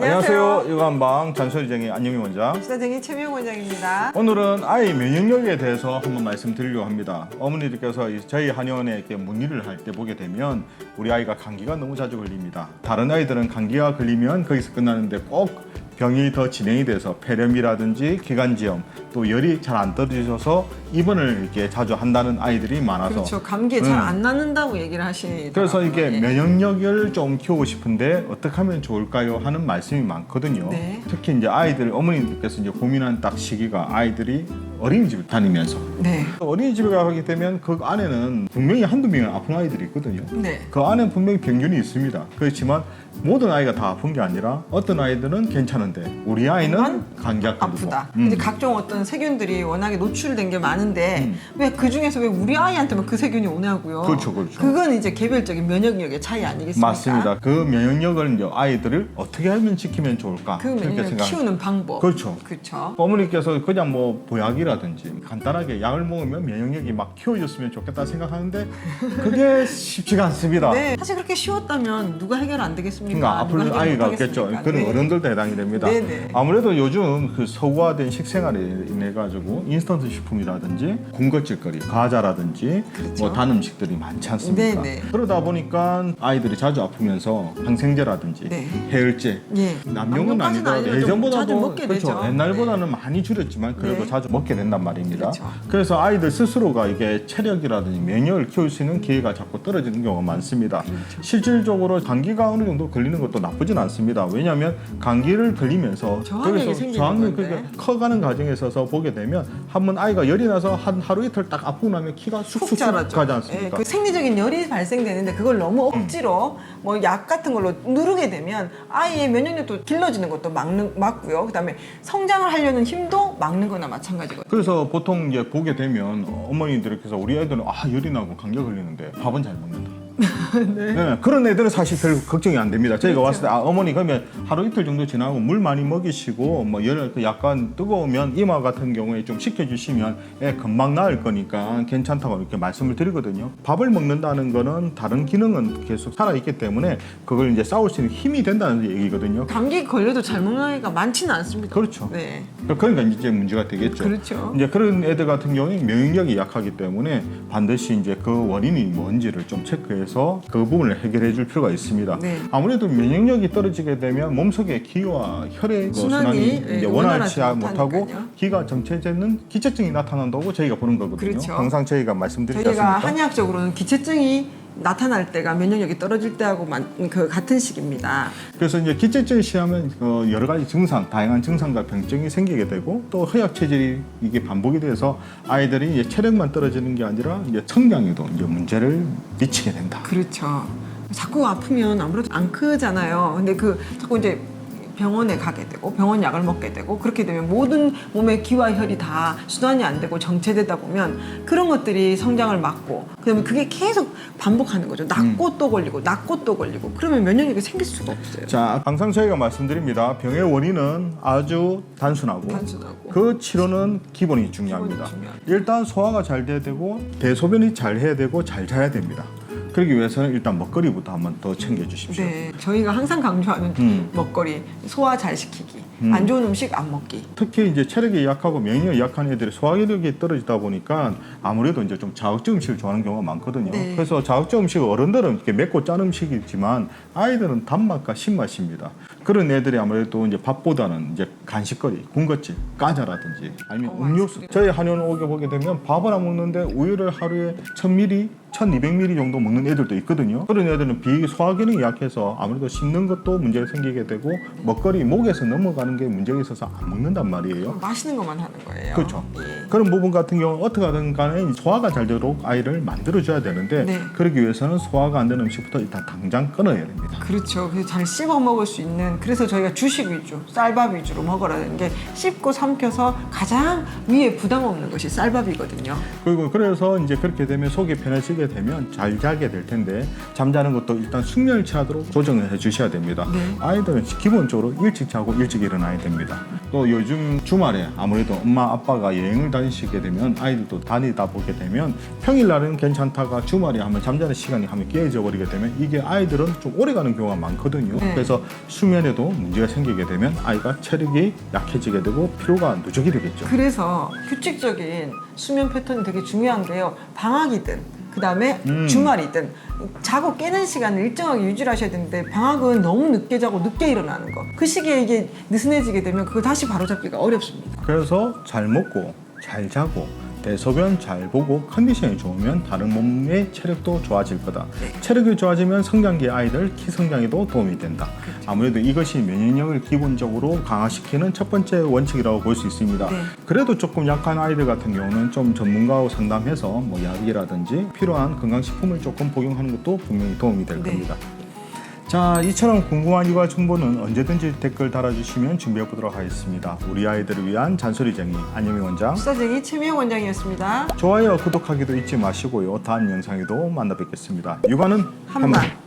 안녕하세요. 유관방 잔소리쟁이 안영희 원장. 시사쟁이 최명 원장입니다. 오늘은 아이 면역력에 대해서 한번 말씀드리려고 합니다. 어머니들께서 이 저희 한의원에 이렇게 문의를 할 때 보게 되면 우리 아이가 감기가 너무 자주 걸립니다. 다른 아이들은 감기가 걸리면 거기서 끝나는데 꼭 병이 더 진행이 돼서 폐렴이라든지 기관지염 또 열이 잘 안 떨어지셔서 입원을 이렇게 자주 한다는 아이들이 많아서 그렇죠. 감기에 잘 안 낫는다고 얘기를 하시더라고요. 그래서 이게 예. 면역력을 좀 키우고 싶은데 어떻게 하면 좋을까요? 하는 말씀이 많거든요. 네. 특히 이제 아이들 어머님들께서 이제 고민하는 딱 시기가 아이들이 어린이집을 다니면서 네. 어린이집에 가게 되면 그 안에는 분명히 한두 명은 아픈 아이들이 있거든요. 네. 그 안에 분명히 병균이 있습니다. 그렇지만 모든 아이가 다 아픈 게 아니라 어떤 아이들은 괜찮은데 우리 아이는 걸리고 아프다. 음. 이제 각종 어떤 세균들이 워낙에 노출된 게 많은데 음. 왜 그 중에서 왜 우리 아이한테만 그 세균이 오냐고요. 그렇죠, 그렇죠. 그건 이제 개별적인 면역력의 차이 아니겠습니까? 맞습니다. 그 면역력을 이제 아이들을 어떻게 하면 지키면 좋을까? 그 면역력 생각- 키우는 방법. 그렇죠. 그렇죠. 어머니께서 그냥 뭐 보약이라든지 간단하게 약을 먹으면 면역력이 막 키워졌으면 좋겠다 생각하는데 그게 쉽지가 않습니다. 네. 사실 그렇게 쉬웠다면 누가 해결 안 되겠습니까? 그러니까 아플 아이가? 없겠죠. 그런 네. 어른들도 해당이 됩니다. 네네. 아무래도 요즘 그 서구화된 식생활에 인해 가지고 인스턴트 식품이라든지 군것질거리, 과자라든지 그렇죠. 뭐단 음식들이 많지 않습니까? 네네. 그러다 보니까 아이들이 자주 아프면서 항생제라든지 네. 해열제, 예. 남용은 아니더라도 예전보다도 그렇죠. 옛날보다는 많이 줄였지만 그래도 네. 자주 먹게 된단 말입니다. 그렇죠. 그래서 아이들 스스로가 이게 체력이라든지 면역을 키울 수 있는 기회가 자꾸 떨어지는 경우가 많습니다. 그렇죠. 실질적으로 감기가 어느 정도 걸리는 것도 나쁘진 않습니다. 왜냐하면 감기를 걸리면서 저항력이 거기서 생기는 저항력이 건데. 그러니까 커가는 과정에 있어서 보게 되면 한 번 아이가 열이 나서 한 하루 이틀 딱 아프고 나면 키가 푹 쑥쑥 자라죠. 가지 예, 않습니까? 그 생리적인 열이 발생되는데 그걸 너무 억지로 뭐 약 같은 걸로 누르게 되면 아이의 면역력도 길러지는 것도 막는 막고요. 그다음에 성장을 하려는 힘도 막는 거나 마찬가지거든요. 그래서 보통 이제 보게 되면 어머니들께서 우리 애들은 아 열이 나고 감기 걸리는데 밥은 잘 먹는다. 네, 그런 애들은 사실 별 걱정이 안 됩니다. 저희가 그렇죠. 왔을 때 아, 어머니 그러면 하루 이틀 정도 지나고 물 많이 먹이시고 뭐열그 약간 뜨거우면 이마 같은 경우에 좀 식혀주시면 애 금방 나을 거니까 괜찮다고 이렇게 말씀을 드리거든요. 밥을 먹는다는 거는 다른 기능은 계속 살아 있기 때문에 그걸 이제 싸울 수 있는 힘이 된다는 얘기거든요. 감기 걸려도 잘 먹는 아이가 많지는 않습니다. 그렇죠. 네. 그러니까 이제 문제가 되겠죠. 그렇죠. 이제 그런 애들 같은 경우에 면역력이 약하기 때문에 반드시 이제 그 원인이 뭔지를 좀 체크해서 그 부분을 해결해 줄 필요가 있습니다. 네. 아무래도 면역력이 떨어지게 되면 몸속의 기와 혈액 그 순환이, 순환이 원활하지 원활치 못하고. 기가 정체되는 기체증이 나타난다고 저희가 보는 거거든요. 그렇죠. 항상 저희가 말씀드리지 저희가 않습니까? 한의학적으로는 기체증이 나타날 때가 면역력이 떨어질 때하고 만- 그 같은 시기입니다. 그래서 이제 기체증 시하면 그 여러 가지 증상, 다양한 증상과 병증이 생기게 되고 또 허약 체질이 이게 반복이 돼서 아이들이 이제 체력만 떨어지는 게 아니라 이제 성장에도 이제 문제를 미치게 된다. 그렇죠. 자꾸 아프면 아무래도 안 크잖아요. 근데 그 자꾸 이제 병원에 가게 되고 병원 약을 먹게 되고 그렇게 되면 모든 몸의 기와 혈이 다 순환이 안 되고 정체되다 보면 그런 것들이 성장을 막고 그다음에 그게 계속 반복하는 거죠. 낫고 또 걸리고 낫고 또 걸리고 그러면 면역력이 생길 수가 없어요. 자, 항상 저희가 말씀드립니다. 병의 원인은 아주 단순하고 단순하고. 그 치료는 기본이 중요합니다. 기본이. 일단 소화가 잘 돼야 되고 대소변이 잘 해야 되고 잘 자야 됩니다. 그러기 위해서는 일단 먹거리부터 한번 더 챙겨 주십시오. 네, 저희가 항상 강조하는 음. 먹거리 소화 잘 시키기, 음. 안 좋은 음식 안 먹기. 특히 이제 체력이 약하고免疫이 약한 애들이 소화기력이 떨어지다 보니까 아무래도 이제 좀 자극적 음식을 좋아하는 경우가 많거든요. 네. 그래서 자극적 음식 어른들은 이렇게 맵고 짠 음식이지만 아이들은 단맛과 신맛입니다. 그런 애들이 아무래도 이제 밥보다는 이제 간식거리, 군것질, 과자라든지 아니면 어, 음료수. 맛있겠다. 저희 한의원 오게 보게 되면 밥을 안 먹는데 우유를 하루에 1000ml 1200ml 정도 먹는 애들도 있거든요. 그런 애들은 비소화 기능이 약해서 아무래도 씹는 것도 문제가 생기게 되고 먹거리 목에서 넘어가 는 게 문제가 있어서 안 먹는단 말이에요. 맛있는 것만 하는 거예요. 그렇죠. 예. 그런 부분 같은 경우 어떻게 하든 간에 소화가 잘 되도록 아이를 만들어줘야 되는데 네. 그러기 위해서는 소화가 안 되는 음식부터 일단 당장 끊어야 됩니다. 그렇죠. 그래서 잘 씹어 먹을 수 있는 그래서 저희가 주식 위주, 쌀밥 위주로 먹으라는 게 씹고 삼켜서 가장 위에 부담 없는 것이 쌀밥이거든요. 그리고 그래서 이제 그렇게 되면 속이 편해지게 되면 잘 자게 될 텐데 잠자는 것도 일단 숙면을 취하도록 조정을 해 주셔야 됩니다. 네. 아이들은 기본적으로 일찍 자고 일찍 일어나 야 됩니다. 또 요즘 주말에 아무래도 엄마 아빠가 여행을 다니시게 되면 아이들도 다니다 보게 되면 평일날은 괜찮다가 주말에 하면 잠자는 시간이 하면 깨져 버리게 되면 이게 아이들은 좀 오래 가는 경우가 많거든요. 네. 그래서 수면에도 문제가 생기게 되면 아이가 체력이 약해지게 되고 피로가 누적이 되겠죠. 그래서 규칙적인 수면 패턴이 되게 중요한 게요. 방학이든 그 다음에 음. 주말이든 자고 깨는 시간을 일정하게 유지를 하셔야 되는데 방학은 너무 늦게 자고 늦게 일어나는 거. 그 시기에 이게 느슨해지게 되면 그거 다시 바로잡기가 어렵습니다. 그래서 잘 먹고 잘 자고 대소변 잘 보고 컨디션이 좋으면 다른 몸의 체력도 좋아질 거다. 네. 체력이 좋아지면 성장기 아이들 키 성장에도 도움이 된다. 그렇죠. 아무래도 이것이 면역력을 기본적으로 강화시키는 첫 번째 원칙이라고 볼 수 있습니다. 네. 그래도 조금 약한 아이들 같은 경우는 좀 전문가하고 상담해서 뭐 약이라든지 필요한 건강식품을 조금 복용하는 것도 분명히 도움이 될 네. 겁니다. 자, 이처럼 궁금한 육아 정보는 언제든지 댓글 달아주시면 준비해 보도록 하겠습니다. 우리 아이들을 위한 잔소리쟁이 안녕히 원장. 수사쟁이 최미영 원장이었습니다. 좋아요, 구독하기도 잊지 마시고요. 다음 영상에도 만나 뵙겠습니다. 육아는 한만.